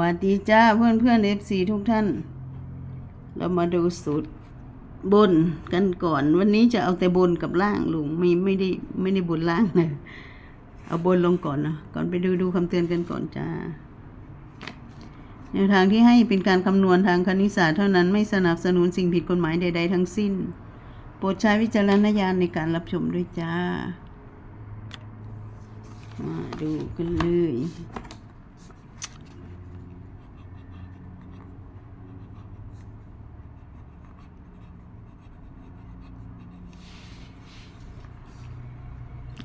วัสดีจ้าเพื่อนเพื่อนเอฟซีทุกท่าน เรามาดูสูตรบนกันก่อน วันนี้จะเอาแต่บนกับล่างลุงไม่ไม่ได้ไม่ได้บนล่างนะเอาบนลงก่อนนะก่อนไปดูดูคำเตือนกันก่อนจ้าแนวทางที่ให้เป็นการคำนวณทางคณิตศาสตร์เท่านั้นไม่สนับสนุนสิ่งผิดกฎหมายใด ๆ ทั้งสิ้น โปรดใช้วิจารณญาณในการรับชมด้วยจ้า มาดูกันเลย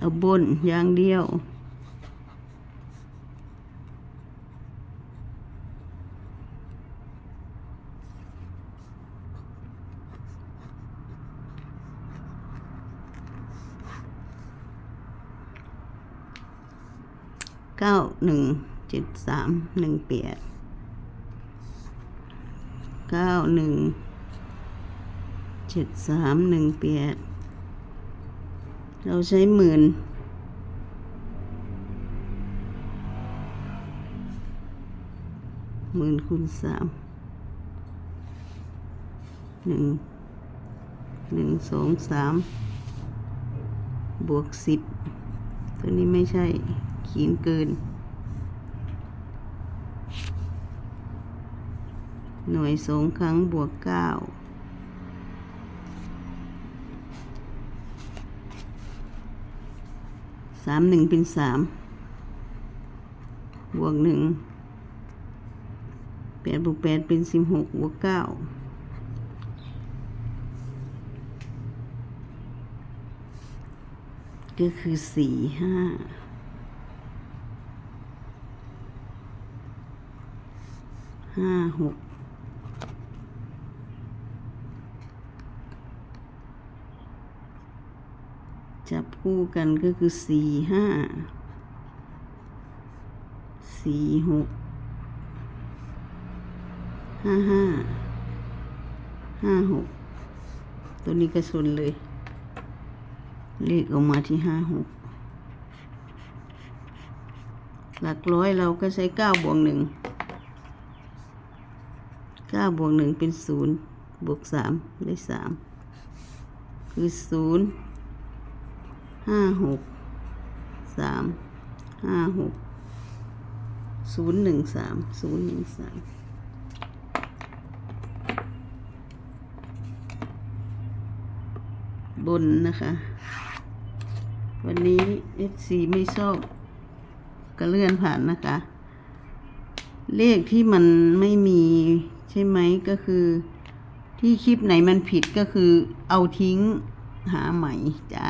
เอาบนอย่างเดียว เก้าหนึ่งเจ็ดสามหนึ่งแปดเก้าหนึ่งเจ็ดสามหนึ่งแปด เราใช้หมื่นหมื่นคูณสามหนึ่งหนึ่งสองสามบวกสิบตัวนี้ไม่ใช่ขีนเกิน หน่วยสองครั้งบวกเก้า สามหนึ่งเป็นสามบวกหนึ่งแปดบวกแปดเป็นสิบหกบวกเก้าก็คือสี่ห้าห้าหก คู่กันก็คือสี่ห้าสี่หกห้าห้าห้าหกตัวนี้ก็ชนเลย เลขออกมาที่ห้าหกหลักร้อยเราก็ใช้เก้าบวกหนึ่งเก้าบวกหนึ่งเป็นศูนย์บวกสามได้สามคือศูนย์ ห้าหกสามห้าหกศูนย์หนึ่งสามศูนย์หนึ่งสามบนนะคะ วันนี้ FC ไม่ชอบก็เลื่อนผ่านนะคะ เลขที่มันไม่มีใช่ไหมก็คือที่คลิปไหนมันผิดก็คือเอาทิ้งหาใหม่จ้า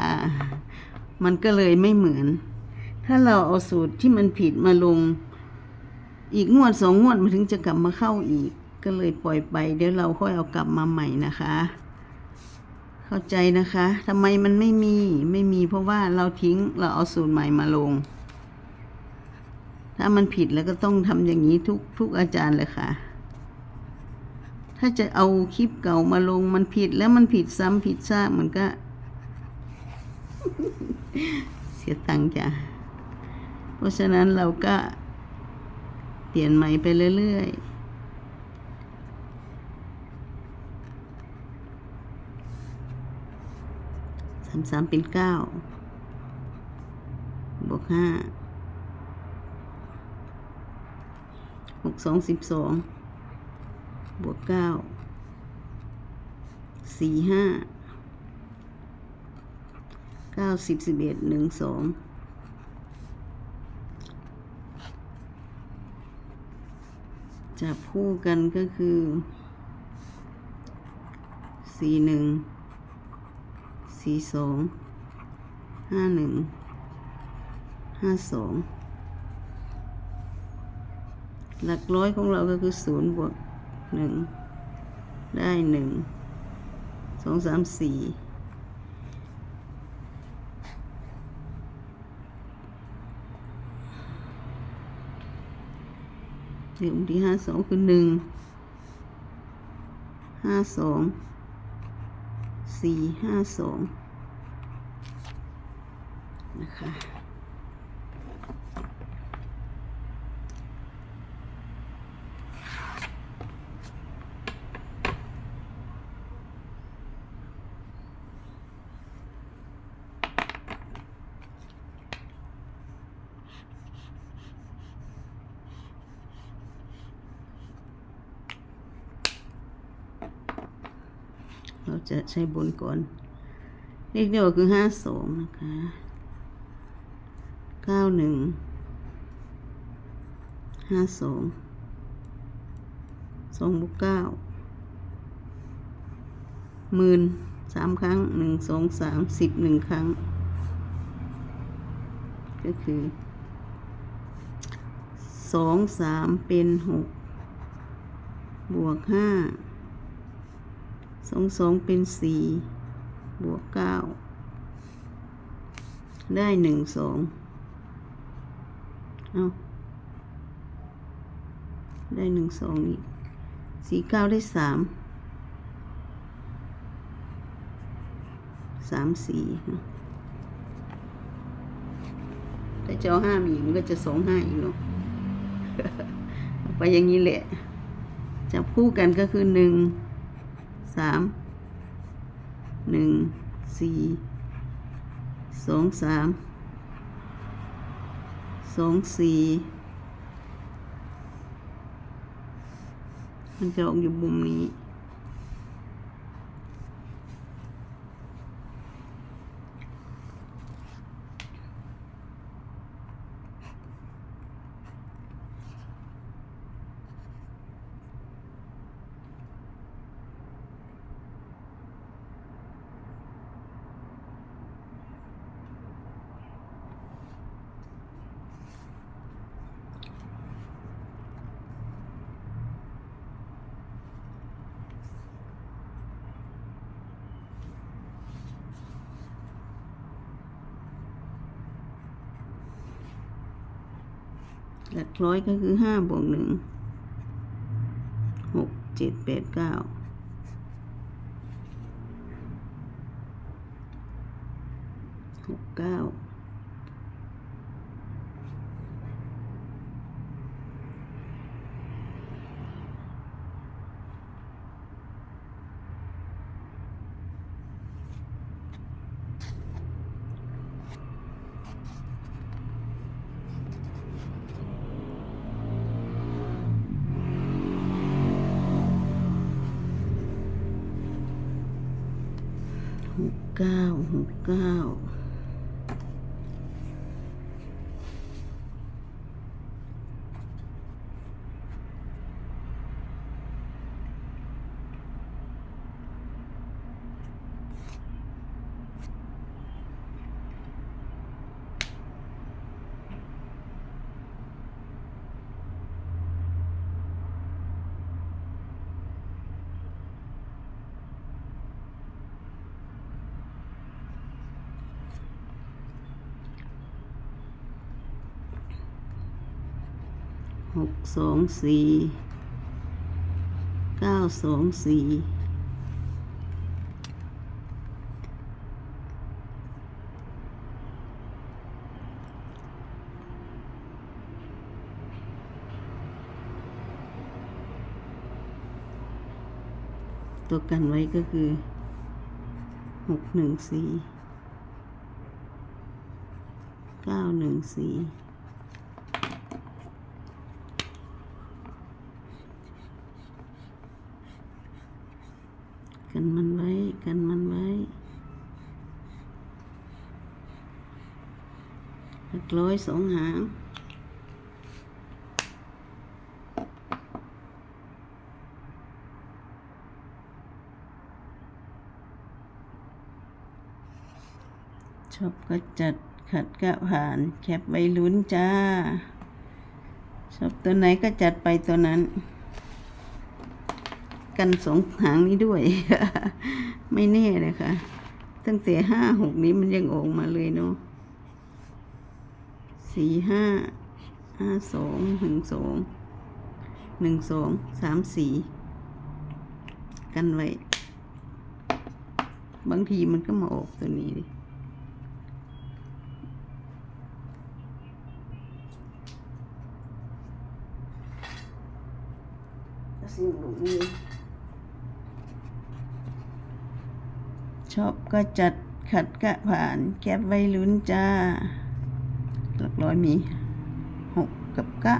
มันก็เลยไม่เหมือน ถ้าเราเอาสูตรที่มันผิดมาลง อีกงวดสองงวดมันถึงจะกลับมาเข้าอีก ก็เลยปล่อยไป เดี๋ยวเราค่อยเอากลับมาใหม่นะคะ เข้าใจนะคะทำไมมันไม่มีไม่มีเพราะว่าเราทิ้งเราเอาสูตรใหม่มาลง ถ้ามันผิดแล้วก็ต้องทำอย่างนี้ทุกทุกอาจารย์เลยค่ะถ้าจะเอาคลิปเก่ามาลงมันผิดแล้วมันผิดซ้ำผิดซากมันก็ เสียตังค์จ้ะ เพราะฉะนั้นเราก็เปลี่ยนใหม่ไปเรื่อยๆสามสามเป็นเก้าบวกห้าหกสองสิบสองบวกเก้าสี่ห้า เก้าสิบสิบเอ็ดหนึ่งสองจับคู่กันก็คือสี่หนึ่งสี่สองห้าหนึ่งห้าสองหลักร้อยของเราก็คือศูนย์บวกหนึ่งได้หนึ่งสองสามสี่ เหลี่ยมที่ห้าสองคือหนึ่งห้าสองสี่ห้าสองนะคะ เราจะใช้บนก่อน เลขเดียวคือห้าสองนะคะเก้าหนึ่งห้าสองสองบวกเก้าหมื่นสามครั้งหนึ่งสองสามสิบหนึ่งครั้ง ก็คือสองสามเป็นหกบวกห้า องสองเป็นสี่บวกเก้าได้หนึ่งสองเอาได้หนึ่งสองอีกสี่เก้าได้สามสามสี่เนาะถ้าจะเอาห้ามาอีกมันก็จะสองห้าอีกเนาะเอาไปอย่างนี้แหละจับคู่กันก็คือหนึ่ง สามหนึ่งสี่สองสามสองสี่มันจะออกอยู่มุมนี้ หลักร้อยก็คือห้าบวกหนึ่งหกเจ็ดแปดเก้าหกเก้า กเก้าหกเก้า หกสองสี่เก้าสองสี่ตัวกันไว้ก็คือหกหนึ่งสี่เก้าหนึ่งสี่ กันมันไว้ กันมันไว้หักร้อยสองหางชอบก็จัดขัดก็ผ่าน แคปไว้ลุ้นจ้า ชอบตัวไหนก็จัดไปตัวนั้น กันสองหางนี้ด้วย ไม่แน่เลยค่ะ ตั้งแต่ห้าหกนี้มันยังออกมาเลยเนาะสี่ห้าห้าสองหนึ่งสองหนึ่งสองสามสี่กันไว้ บางทีมันก็มาออกตัวนี้ดิสิ่งหลงนี้ ชอบก็จัดขัดก็ผ่านแก็บไว้ลุ้นจ้า หลักร้อยมีหกกับเก้า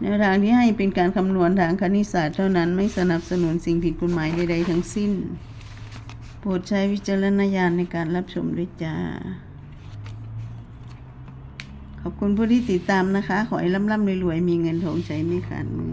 แนวทางที่ให้เป็นการคำนวณทางคณิตศาสตร์เท่านั้นไม่สนับสนุนสิ่งผิดกฎหมายใดๆทั้งสิ้น โปรดใช้วิจารณญาณในการรับชมด้วยจ้า ขอบคุณผู้ที่ติดตามนะคะ ขอให้ร่ำๆรวยๆ มีเงินทองใช้ไม่ขาดมือ